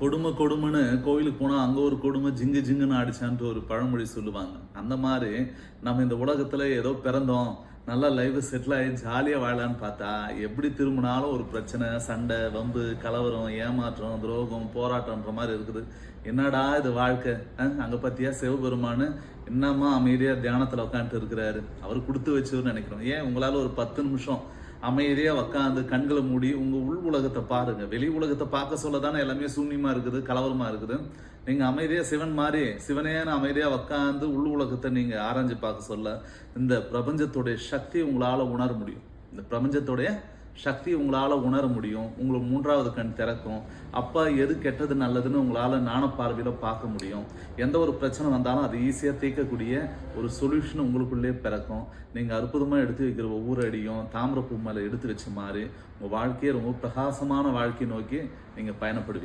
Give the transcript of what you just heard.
கொடுமை கொடுமைன்னு கோயிலுக்கு போனால் அங்கே ஒரு கொடுமை ஜிங்கு ஜிங்குன்னு அடிச்சான்ட்டு ஒரு பழமொழி சொல்லுவாங்க. அந்த மாதிரி நம்ம இந்த உலகத்தில் ஏதோ பிறந்தோம் நல்லா லைஃபை செட்டில் ஆகி ஜாலியாக வாழலான்னு பார்த்தா எப்படி திரும்பினாலும் ஒரு பிரச்சனை சண்டை வம்பு கலவரம் ஏமாற்றம் துரோகம் போராட்டம்ன்ற மாதிரி இருக்குது. என்னடா இது வாழ்க்கை? அங்கே பார்த்தியா சிவபெருமானு என்னம்மா அமைதியாக தியானத்தில் உட்காந்துட்டு இருக்கிறாரு. அவர் கொடுத்து வச்சவர்னு நினைக்கிறோம். ஏன் உங்களால் ஒரு பத்து நிமிஷம் அமைதியாக உக்காந்து கண்களை மூடி உங்கள் உள் உலகத்தை பாருங்க. வெளி உலகத்தை பார்க்க சொல்ல தானே எல்லாமே சூன்யமாக இருக்குது கலவரமாக இருக்குது. நீங்கள் அமைதியாக சிவன் மாதிரி சிவனையான அமைதியாக உக்காந்து உள் உலகத்தை நீங்கள் ஆராய்ஞ்சு பார்க்க சொல்ல இந்த பிரபஞ்சத்துடைய சக்தி உங்களால் உணர முடியும். இந்த பிரபஞ்சத்துடைய சக்தி உங்களால் உணர முடியும். உங்களுக்கு மூன்றாவது கண் திறக்கும். அப்போ எது கெட்டது நல்லதுன்னு உங்களால் நாணப்பார்வையில் பார்க்க முடியும். எந்த ஒரு பிரச்சனை வந்தாலும் அது ஈஸியாக தீர்க்கக்கூடிய ஒரு சொல்யூஷன் உங்களுக்குள்ளே பிறக்கும். நீங்கள் அற்புதமாக எடுத்து வைக்கிற ஒவ்வொரு அடியும் தாமிரப்பூ மேலே எடுத்து வச்ச மாதிரி உங்கள் வாழ்க்கையை ரொம்ப பிரகாசமான வாழ்க்கையை நோக்கி நீங்கள் பயணப்படுவீங்க.